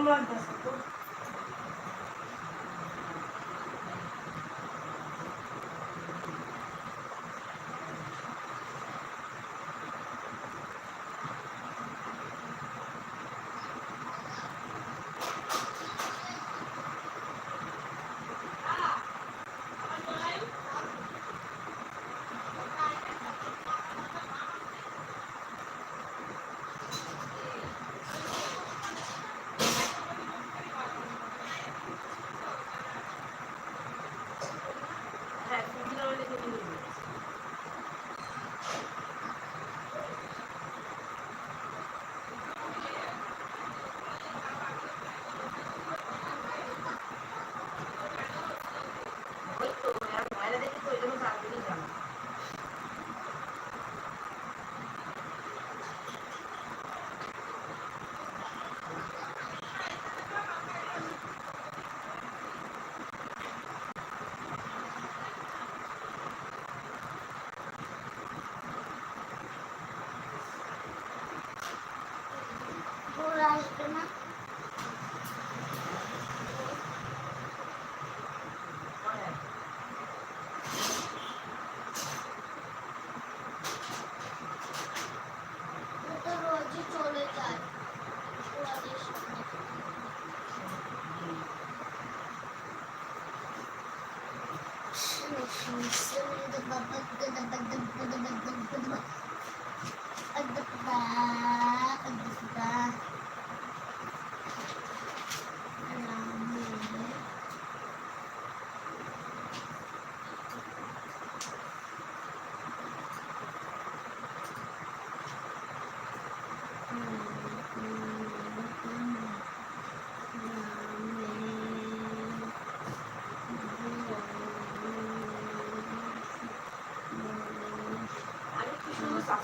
Kullanacağız.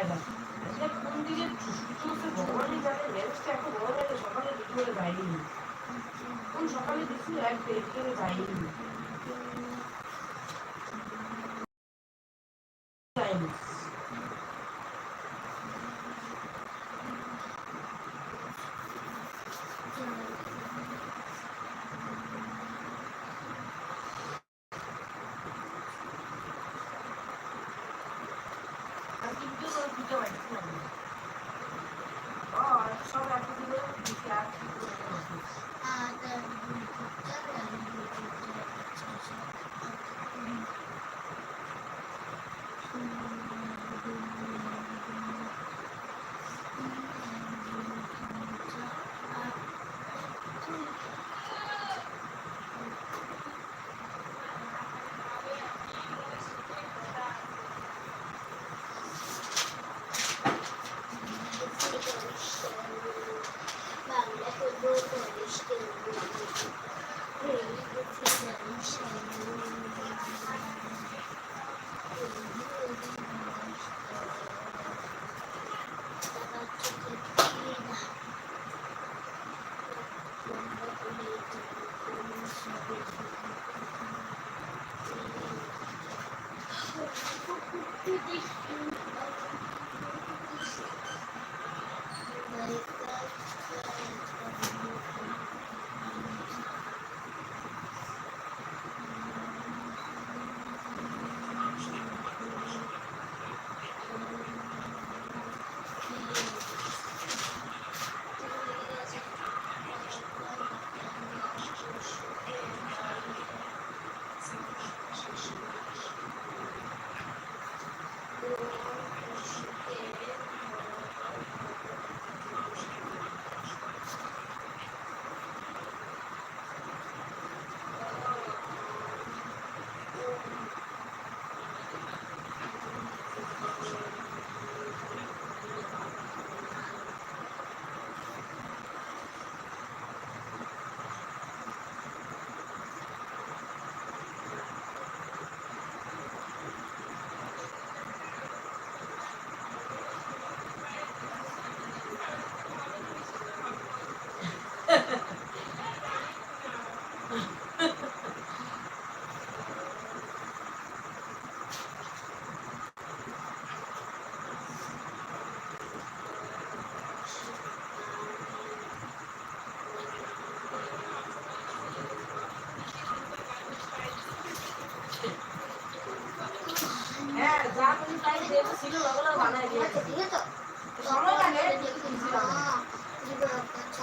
কোন দিকে চলছে ভগবানই জানে ম্যাচটা এত বড় হয়ে সকালে দুপুরে যাইনি কোন সকালে কিছু এক পেট করে যাইনি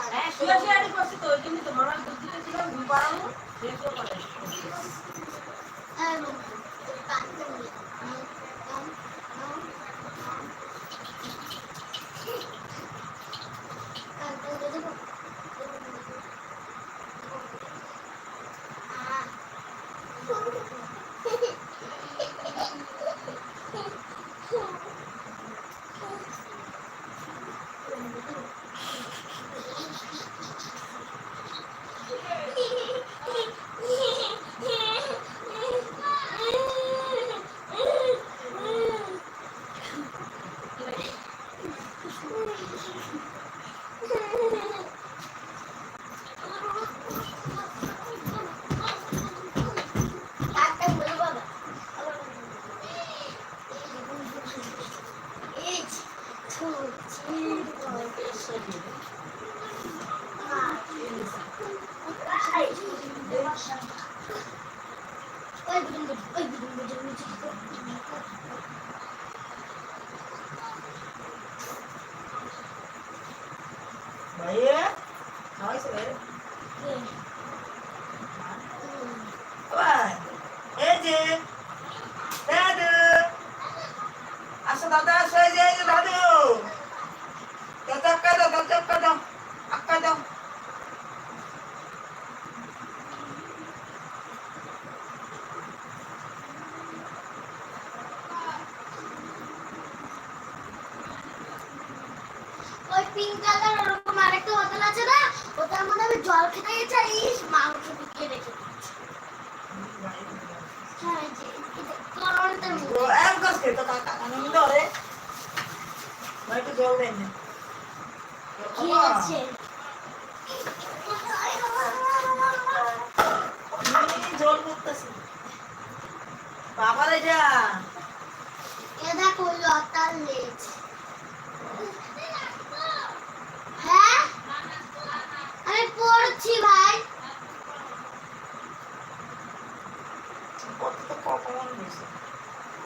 হ্যাঁ, ওই জন্যই তো মামার দুধ ছিল చేత కాకుండా ఒరే మనకి దేవుడైంది জল করতেছি বাবার এটা এটা করল তার লেজ হ্যাঁ আমি পড়ছি ভাই কত তো কখন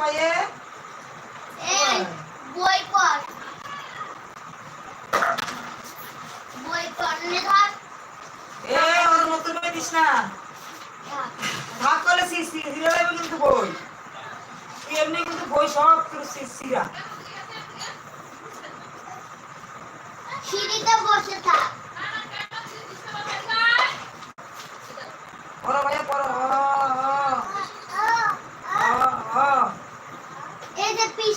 মায়ে? এই বই পড়। বই পড়লে ধর। এ ওর মতো করে দিস না। হ্যাঁ। ভাগ করে সিরা দেবে কিন্তু বই। এমনি কিন্তু বই সব সিরা। সিঁড়িতে বসে থাক। ওরা ভাই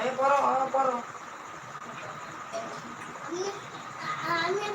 வாங்க போகிறோம் வாங்க போகிறோம் அங்கே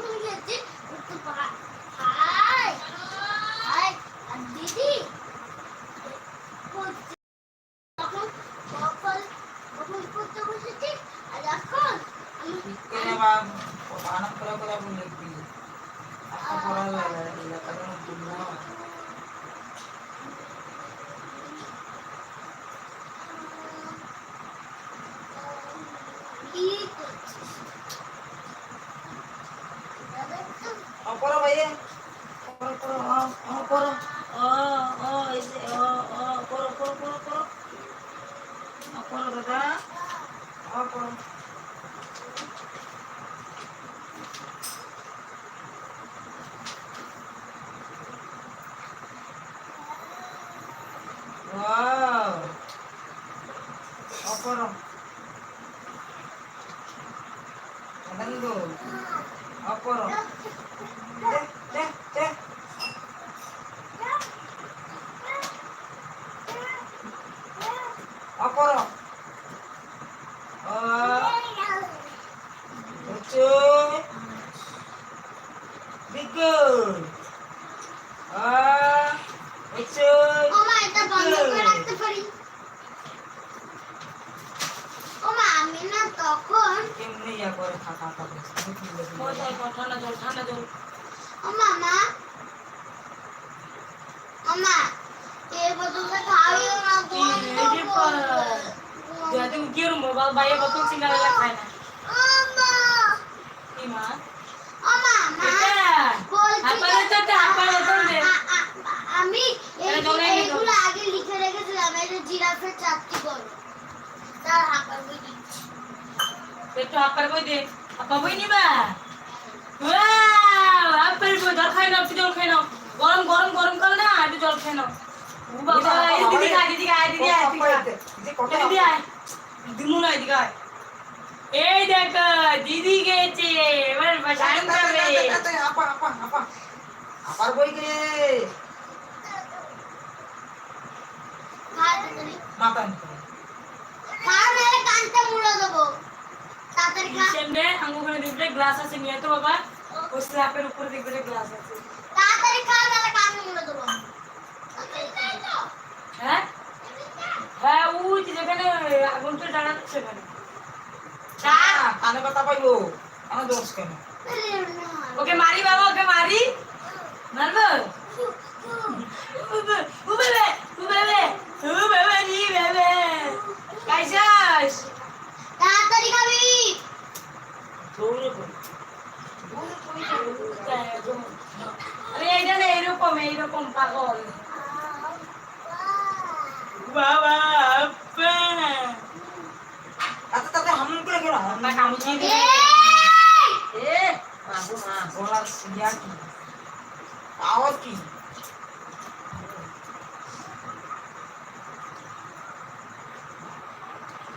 জিরাফের চারটি করো তার হাঁপার বই দিচ্ছি। একটু আপার কই দে। আপা বই নিবা? বই জল খাই নাও জল খাই নাও। গরম গরম গরম কর না একটু জল খাই নাও। বাবা দিদি খায় দিদি খায় দিদি আয় দিদি আয়। দিমু না দিদি আয়। এই দেখ দিদি গেছে। এবার বাসায় যাবে আপা আপা আপা আপার বই কে খা তাড়াতাড়ি মাথা দেখবে গ্লাস আছে নিয়ে তো বাবা। ওই স্ল্যাপের উপরে দেখবে গ্লাস আছে। তাড়াতাড়ি খা নাহলে কান মুড়ে দেবো। হ্যাঁ? হ্যাঁ ওই যেখানে আগুনটা জ্বালানো সেখানে। কানে কথা পাইবো আমার দোষ কেন? ওকে মারি বাবা ওকে মারি। মারবো? উবেবে উবেবে উবেবে নি বেবে কাইসাস তাড়াতাড়ি খাবি আরে এইটা না এরকম এইরকম পাগল বাবা আপা তাতে তাতে হামুন করে কেন আপা কামুচি এই! এ বাবু মা গলার ইয়া কি আওয়াজ কি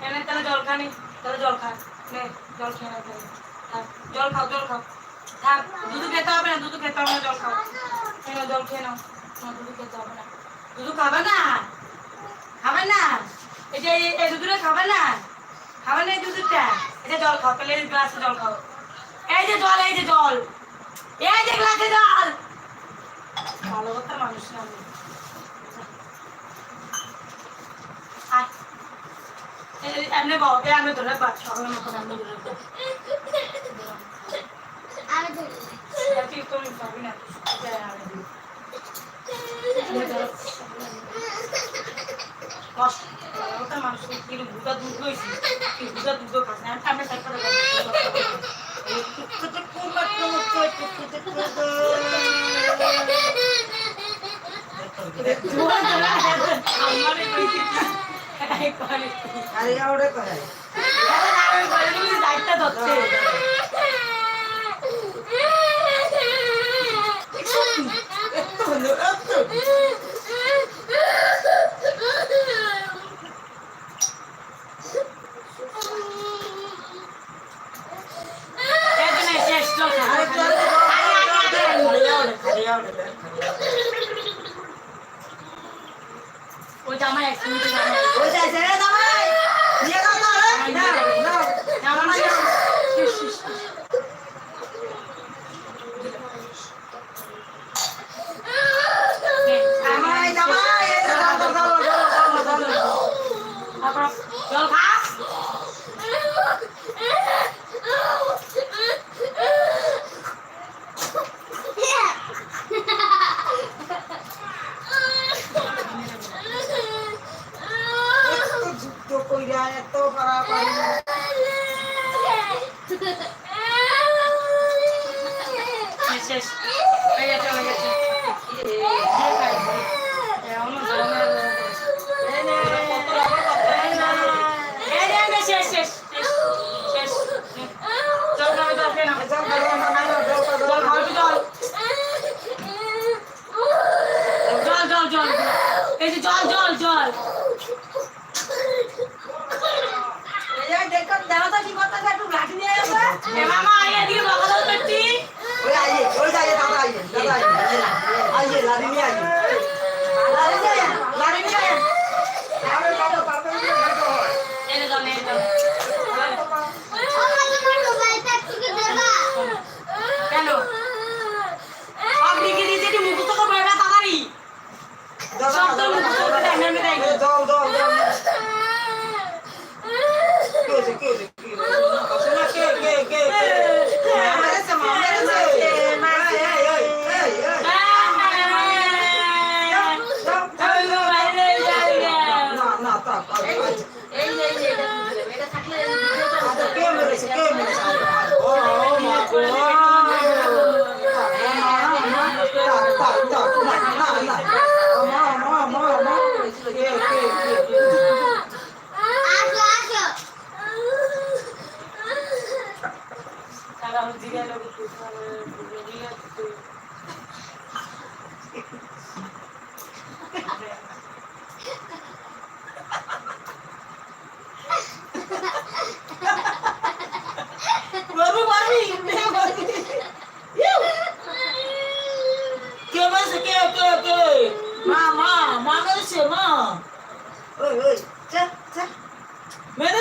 এনে তাহলে জল খানি তাহলে জল খা নে জল খেয়ে না তাহলে। থাক, জল খাও জল খাও থাক দুধ খেতে হবে না দুধ খেতে হবে না জল খাও খেয়ে নাও জল খেয়ে নাও না দুধ খেতে হবে না দুধ খাবে না খাবে না এটা এই এই দুধটা খাবে না খাবে না এই দুধটা এটা জল খাও তাহলে এই গ্লাসে জল খাও এই যে জল এই যে জল এই যে গ্লাসে জল ভালো কথা মানুষ না আমি। আয়। এই- এই- এমনি বাবা এমনি ধরে সকালের মতো এমনি ধরে বাচ্চা আমি ধরে নিই। তুই তো পাবি না আমি মানুষ কিন্তু ভুগা দুধ হয়েছে ভুগা দুধ না আমি সাইড করে আমারে কইছি এই আরে ওটা করে আমি বলি आइए लाड़ी नहीं आइए लाड़ी नहीं आइए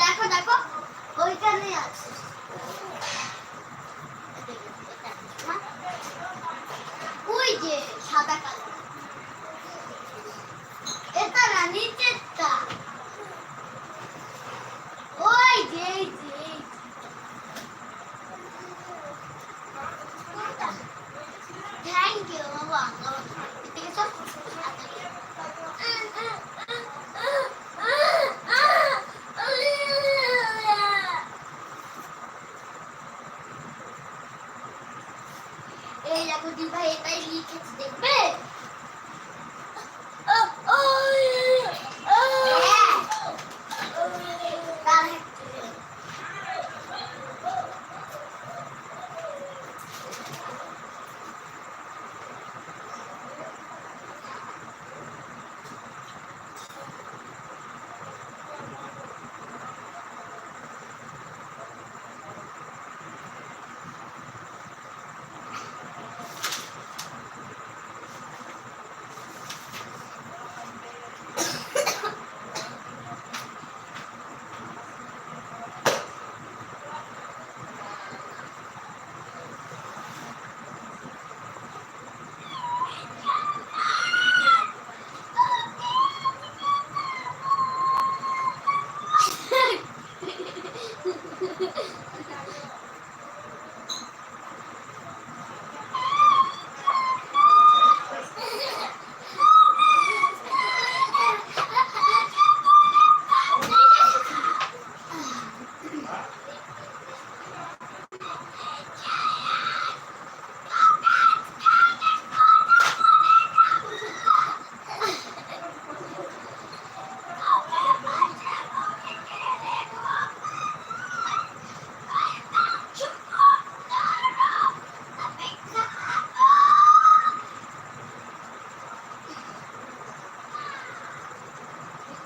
দেখো দেখো ওইখানে আছে। ওই যে সাদা কালো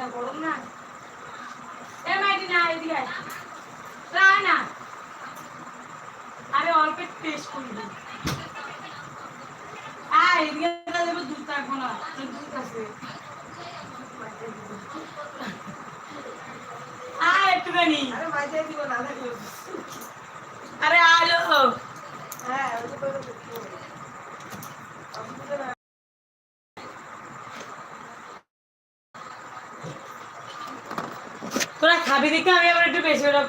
না গরম না। এ মাইটি না এদিকে আয়। আয় না। আরে অল্প টেস্ট করবি আয় এদিকে দেবো দুধ থাকব না দুধ আছে আয় একটুখানি। আরে মাঝে দিব না আরে আলো হ্যাঁ ওই তো করে দেখতে হবে। অসুবিধা নাই। তোরা খাবি দেখে আমি